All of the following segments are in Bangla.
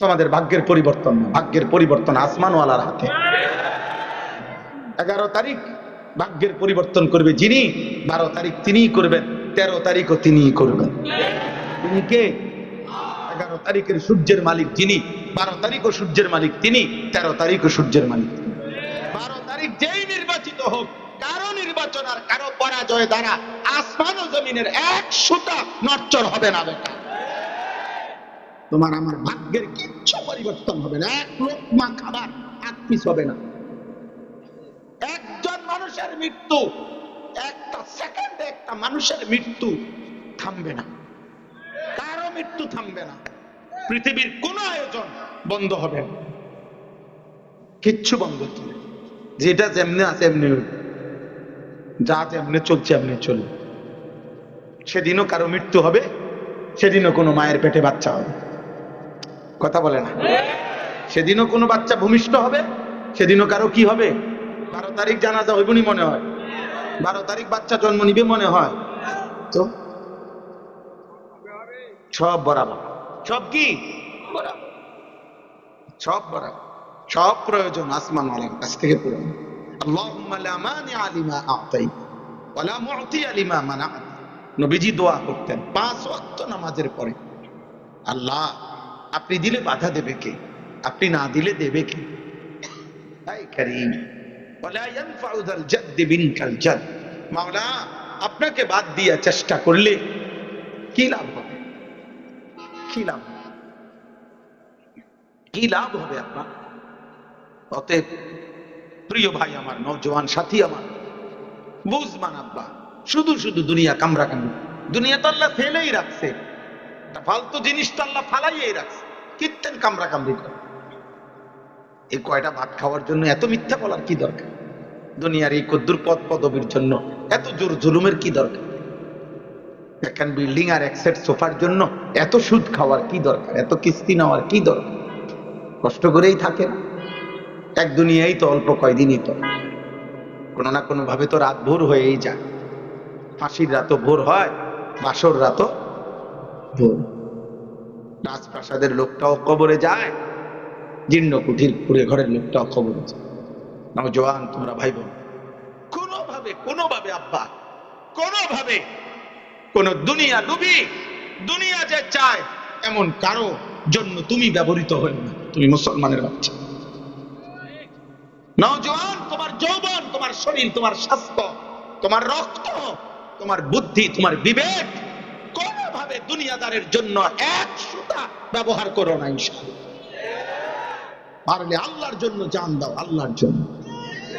তোমাদের ভাগ্যের পরিবর্তন ভাগ্যের পরিবর্তন আসমানওয়ালার হাতে। এগারো তারিখ ভাগ্যের পরিবর্তন করবে যিনি, বারো তারিখ তিনিই করবেন, তেরো তারিখও তিনিই করবেন। তিনি কে? এগারো তারিখের সূর্যের মালিক যিনি, বারো তারিখও সূর্যের মালিক তিনি, তেরো তারিখও সূর্যের মালিক বারো তারিখ যেই নির্বাচিত হোক, কারও নির্বাচন আর কারও পরাজয় দ্বারা আসমান ও জমিনের এক সুতা নচ্চর হবে না বেটা। তোমার আমার ভাগ্যের কিচ্ছু পরিবর্তন হবে না, এক লোকমা খাবার এক পিস হবে না। একজন মানুষের মৃত্যু, একটা সেকেন্ডে একটা মানুষের মৃত্যু থামবে না। কারও মৃত্যু থামবে না। পৃথিবীর কোন আয়োজন বন্ধ হবে না। কিচ্ছু বন্ধ না। যেটা যেমনি আছে এমনি যা যেমনি চলছে এমনি চলবে। সেদিনও কারও মৃত্যু হবে, সেদিনও কোনো মায়ের পেটে বাচ্চা হবে। কথা বলে না। সেদিনও কোনো বাচ্চা ভূমিষ্ঠ হবে, সেদিনও কারও কি হবে? বারো তারিখ জানাজা হইবনি মনে হয়। বারো তারিখ বাচ্চা জন্ম নিবে মনে হয়। তো? সব বরাবর। সব কি? সব বরাবর। সব প্রয়োজন আসমান আলম কাছ থেকে পূরণ। নবীজি দোয়া করতেন পাঁচ ওয়াক্ত নামাজের পরে। আল্লাহ আপনি দিলে বাধা দেবে কে? আপনি না দিলে দেবে কে? আপনাকে বাদ দিয়া চেষ্টা করলে কি লাভ হবে? কি লাভ কি লাভ হবে আপনার? অতএব প্রিয় ভাই আমার নজওয়ান সাথী আমার বুঝমান আব্বা, শুধু শুধু দুনিয়া কামরা কামড়া দুনিয়া তো আল্লাহ ফেলেই রাখছে। একটা ফালতু জিনিস তো আল্লাহ ফালাইয়াই রাখছে। কীর্তেন কামরা কামড়ি করে। এই কয়টা ভাত খাওয়ার জন্য এত মিথ্যা বলার কি দরকার? দুনিয়ার এই কদ্দুর পদ পদবীর জন্য এত জোর জুলুমের কি দরকার? এখন বিল্ডিং আর এক সেট সোফার জন্য এত সুদ খাওয়ার কি দরকার? এত কিস্তি নেওয়ার কি দরকার? কষ্ট করেই থাকে না। এক দুনিয়াই তো অল্প কয়দিনই তো। কোনো না কোনো ভাবে তো রাত ভোর হয়েই যায়। ফাঁসির রাতও ভোর হয়, বাসর রাতও রাজপ্রাসাদের লোকটাও কবরে যায়, জীর্ণ কুঠির পুরে ঘরের লোকটাও কবরে যায়। নওজোয়ান তোমরা ভাই বোন কোনোভাবে কোনোভাবে, আব্বা, কোনোভাবে কোন দুনিয়া লুবি দুনিয়া যে চায়, এমন কারও জন্য তুমি ব্যবহৃত হয়ে না। তুমি মুসলমানের বাচ্চা। নওজোয়ান তোমার যৌবন, তোমার শরীর, তোমার স্বাস্থ্য, তোমার রক্ত, তোমার বুদ্ধি, তোমার বিবেক কোনোভাবে দুনিয়াদারের জন্য এক সুতা ব্যবহার করো না পারলে আল্লাহর জন্য জান দাও, আল্লাহর জন্য।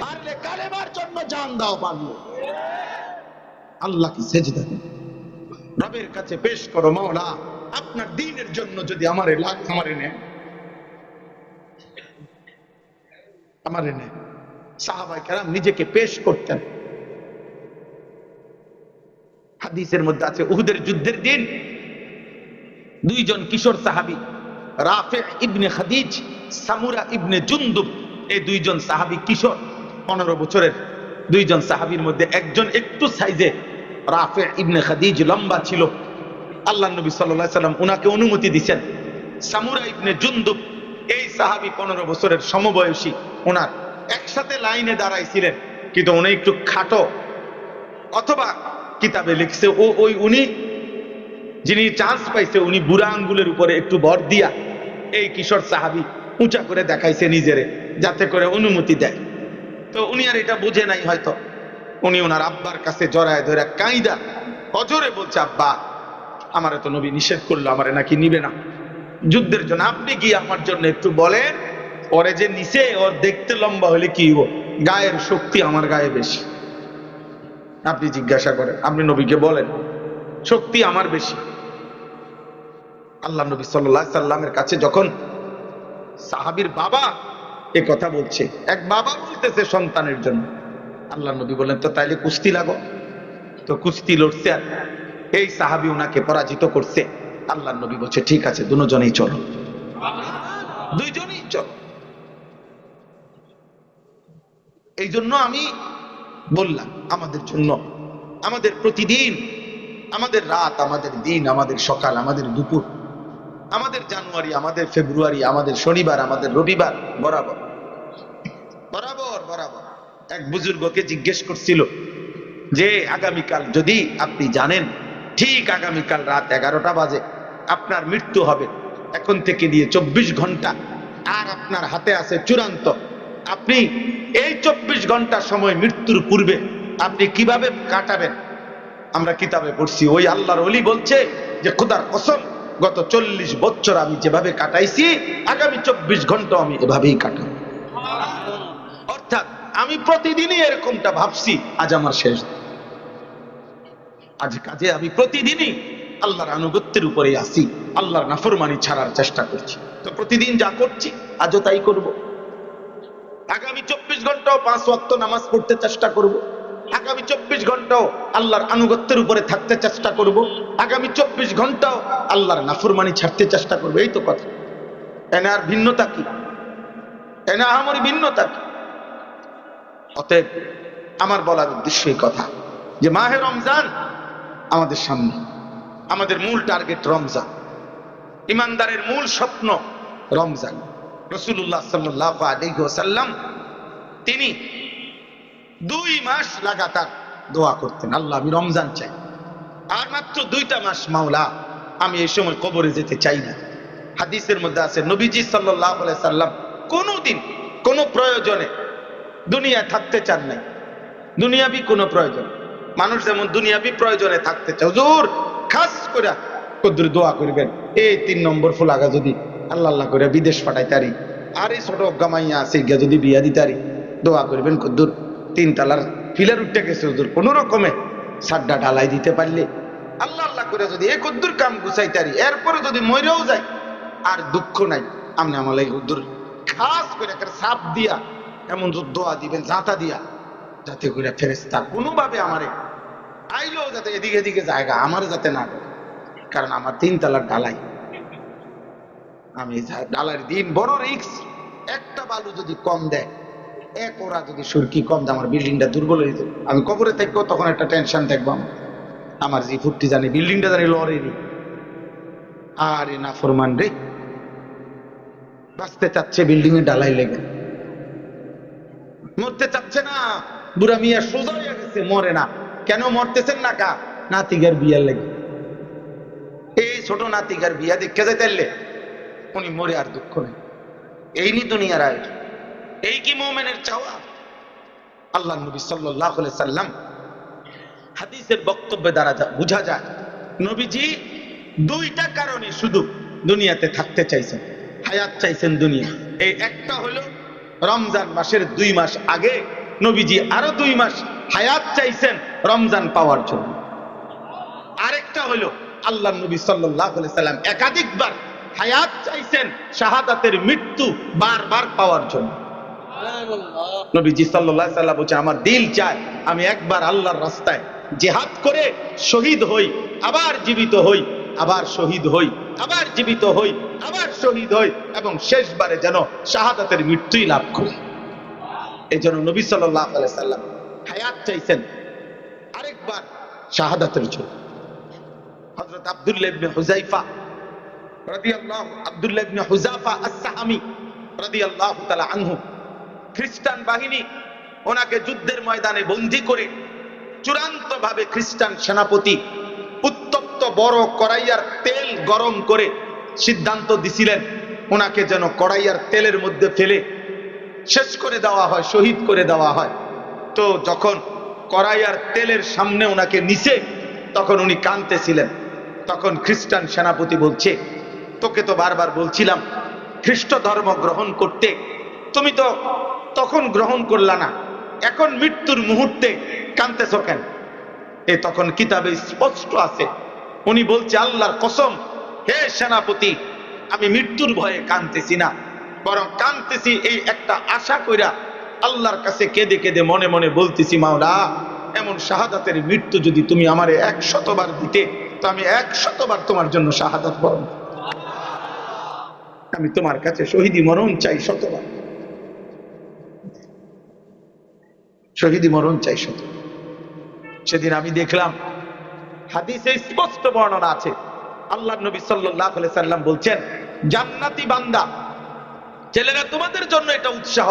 পারলে কালেমার জন্য জান দাও, পারলে। আল্লাহকে সেজদা দাও। রবের কাছে পেশ করো, মাওলা, আপনার দিনের জন্য যদি আমারে লাগ, আমারে নেয় আমারে নেয় সাহাবাই কেরাম নিজেকে পেশ করতেন। হাদিসের মধ্যে আছে, উহুদের যুদ্ধের দিন। দুইজন কিশোর সাহাবি, রাফে ইবনে খাদিজ, সামুরা ইবনে জুন্দুব, এই দুইজন সাহাবি কিশোর, পনেরো বছরের। দুইজন সাহাবির মধ্যে একজন একটু সাইজে রাফে ইবনে খাদিজ লম্বা ছিল। আল্লাহ নবী সাল্লাহ সাল্লাম উনাকে অনুমতি দিছেন। সামুরা ইবনে জুন্দুব, এই সাহাবি পনেরো বছরের সমবয়সী ওনার একসাথে লাইনে দাঁড়াইছিলেন, কিন্তু উনি একটু খাটো। অথবা কিতাবে লিখছে, ও ওই উনি, যিনি চান্স পাইছে, উনি বুড়া আঙ্গুলের উপরে একটু ভর দিয়া এই কিশোর সাহাবি উঁচা করে দেখাইছে নিজেরে, যাতে করে অনুমতি দেয়। তো উনি আর এটা বুঝে নাই হয়তো। উনি ওনার আব্বার কাছে জড়ায় ধরে কাইদা অজরে বলছে, আব্বা, আমার তো নবী নিষেধ করল, আমারে নাকি নিবে না। যুদ্ধের জন্য আপনি গিয়ে আমার জন্য একটু বলেন, ওরে যে নিচে, ওর দেখতে লম্বা হলে কি গায়ের শক্তি আমার গায়ে বেশি। আপনি জিজ্ঞাসা করেন, আপনি নবীকে বলেন, শক্তি আমার বেশি। আল্লাহ নবী সাল্লাহ সাল্লামের কাছে যখন সাহাবির বাবা এ কথা বলছে, এক বাবা বলতেছে সন্তানের জন্য, আল্লাহ নবী বললেন, তো তাইলে কুস্তি লাগো? তো কুস্তি লড়ছে আর এই সাহাবি ওনাকে পরাজিত করছে। আল্লাহ নবী বলছে, ঠিক আছে, দুজনেই চলো। দুইজনেই চলো। এই জন্য আমি বললাম, আমাদের জন্য, আমাদের প্রতিদিন, আমাদের রাত, আমাদের দিন, আমাদের সকাল, আমাদের দুপুর, আমাদের জানুয়ারি, আমাদের ফেব্রুয়ারি, আমাদের শনিবার, আমাদের রবিবার, বরাবর বরাবর বরাবর। এক বুজুর্গকে জিজ্ঞেস করছিল যে, আগামীকাল যদি আপনি জানেন, ঠিক আগামীকাল রাত এগারোটা বাজে, আপনার মৃত্যু হবে। এখন থেকে দিয়ে চব্বিশ ঘণ্টা, আর আপনার হাতে আছে চূড়ান্ত আপনি এই চব্বিশ ঘণ্টা সময় মৃত্যুর পূর্বে আপনি কীভাবে কাটাবেন? আমরা কিতাবে পড়ছি, ওই আল্লাহর অলি বলছে যে, খুদার কসম, গত চল্লিশ বছর আমি যেভাবে কাটাইছি, আগামী চব্বিশ ঘণ্টা আমি এভাবেই কাটাবো। অর্থাৎ আমি প্রতিদিনই এরকমটা ভাবছি, আজ আমার শেষ। আজ কাজে আমি প্রতিদিনই আল্লাহর আনুগত্যের উপরে আসি আল্লাহর নাফরমানি ছাড়ার চেষ্টা করছি। তো প্রতিদিন যা করছি, আজও তাই করব। আগামী চব্বিশ ঘন্টাও পাঁচ ওয়াক্ত নামাজ পড়তে চেষ্টা করব। আগামী চব্বিশ ঘন্টাও আল্লাহর আনুগত্যের উপরে থাকতে চেষ্টা করব। আগামী চব্বিশ ঘন্টাও আল্লাহর নাফরমানি ছাড়তে চেষ্টা করব। এই তো কথা। এনে আর ভিন্নতা কি? এনে আমার ভিন্নতা কি? অতএব আমার বলার উদ্দেশ্য এই কথা যে মাহে রমজান আমাদের সামনে। আমাদের মূল টার্গেট রমজান। ইমানদারের মূল স্বপ্ন রমজান। রসুল্লাহ সাল্লাহ আলাইসাল্লাম তিনি দুই মাস লাগাতার দোয়া করতেন, আল্লাহ আমি রমজান চাই। আর মাত্র দুইটা মাস মাওলা, আমি এই সময় কবরে যেতে চাই না। হাদিসের মধ্যে আছে, নবীজি সাল্লাহ সাল্লাম কোনোদিন কোনো প্রয়োজনে দুনিয়া থাকতে চান নাই। দুনিয়াবি কোনো প্রয়োজন। মানুষ যেমন দুনিয়াবি প্রয়োজনে থাকতে চায় জোর খাস করে কদ্দুর দোয়া করবেন। এই তিন নম্বর ফুল আগা যদি আল্লাহ আল্লাহ করে বিদেশ পাঠাইতারি। আর এই ছোট গামাইয়া আছে, গিয়া যদি বিয়া দিতারি, দোয়া করবেন কদ্দুর। তিন তালার ফিলার উঠতে গেছে হুজুর, কোনো রকমে সাড্ডা ঢালাই দিতে পারলে। আল্লাহ আল্লাহ করে যদি এই কদ্দুর কাম গুছাইতারি, এরপরে যদি মরেও যায়, আর দুঃখ নাই। আপনি আমার লাগে হুজুর, খাস করে একটা সাপ দিয়া, এমন দোয়া দিবেন, জাঁতা দিয়া, যাতে করে ফেরেস্তা কোনোভাবে আমারে আইলেও যাতে এদিকে এদিকে জায়গা আমার যাতে না কারণ আমার তিন তালার ডালাই আমি ডালার দিন বড় রিক্স একটা বালু যদি কম দেয়, এক ওরা যদি সুরকি কম দেয়, আমার বিল্ডিংটা দুর্বল হয়ে যাবে। আমি কবরে থাকব, তখন একটা টেনশন থাকব আমার। আমার যে ফুটটি জানি বিল্ডিংটা জানি লড়েনি আরে না ফরমান রে। বাঁচতে চাচ্ছে বিল্ডিং এ ডালাই লেগে। মরতে চাচ্ছে না। বুড়া মিয়া সোজা হয়ে গেছে, মরে না। কেন মরতেছেন না কা? নাতিগার বিয়ার লেগে। এই ছোট নাতিগার বিয়া দেখে যাইতেলে উনি মরে আর দুঃখ নেই। এই নি দুনিয়ার আয়োজন এই কি মোমেনের চাওয়া? আল্লাহ নবী সাল্লাহ সাল্লাম হাদিসের বক্তব্যে দ্বারা বোঝা যায়, নবীজি দুইটা কারণে শুধু দুনিয়াতে থাকতে চাইছেন, হায়াত চাইছেন দুনিয়া। এই একটা হলো, রমজান মাসের দুই মাস আগে নবীজি আরও দুই মাস হায়াত চাইছেন রমজান পাওয়ার জন্য। আরেকটা হলো, আল্লাহ নবী সাল্লাহ সাল্লাম একাধিকবার হায়াত চাইছেন শাহাদাতের মৃত্যু বারবার পাওয়ার জন্য। নবীজি সাল্লাহ সাল্লাম বলছে, আমার দিল চায় আমি একবার আল্লাহর রাস্তায় জেহাদ করে শহীদ হই, আবার জীবিত হই, আবার শহীদ হই, আবার জীবিত হই, আবার শহীদ হই এবং শেষবারে যেন শাহাদাতের মৃত্যুই লাভ করি। এই জন্য নবী সাল্লাহ সাল্লাম হায়াত চাইছেন আরেকবার শাহাদাতের জন্য। হযরত আব্দুল্লাহ হুযাইফা রাদিয়াল্লাহু আব্দুল্লাহ হুযাফা আস-সাহামি রাদিয়াল্লাহু তাআলা খ্রিস্টান বাহিনী ওনাকে যুদ্ধের ময়দানে বন্দী করে চূড়ান্ত ভাবে খ্রিস্টান সেনাপতি, উত্তপ্ত বড় কড়াইয়ার তেল গরম করে সিদ্ধান্ত দিছিলেন ওনাকে যেন কড়াইয়ার তেলের মধ্যে ফেলে শেষ করে দেওয়া হয়, শহীদ করে দেওয়া হয়। তো যখন কড়াইয়ার তেলের সামনে ওনাকে নিচে তখন উনি কাঁদতেছিলেন। তখন খ্রিস্টান সেনাপতি বলছে তোকে তো বারবার বলছিলাম, খ্রিস্ট ধর্ম গ্রহণ করতে। তুমি তো তখন গ্রহণ করলা না, এখন মৃত্যুর মুহূর্তে কানতেছ কেন? এ তখন কিতাবে স্পষ্ট আছে, উনি বলছে, আল্লাহর কসম, হে সেনাপতি, আমি মৃত্যুর ভয়ে কানতেছি না, বরং কানতেছি এই একটা আশা কইরা আল্লাহর কাছে কেঁদে কেঁদে মনে মনে বলতেছি, মাওলা, এমন শাহাদাতের মৃত্যু যদি তুমি আমারে এক শতবার দিতে, তো আমি এক শতবার তোমার জন্য শাহাদাত বরণ আমি তোমার কাছে শহীদি মরণ চাই শতবার। শহীদি মরণ চাই শত সেদিন আমি দেখলাম, হাদিসে স্পষ্ট বর্ণনা আছে। আল্লাহ নবী সাল্লাহ সাল্লাম বলছেন, জান্নাতি বান্দা, ছেলেরা তোমাদের জন্য এটা উৎসাহ।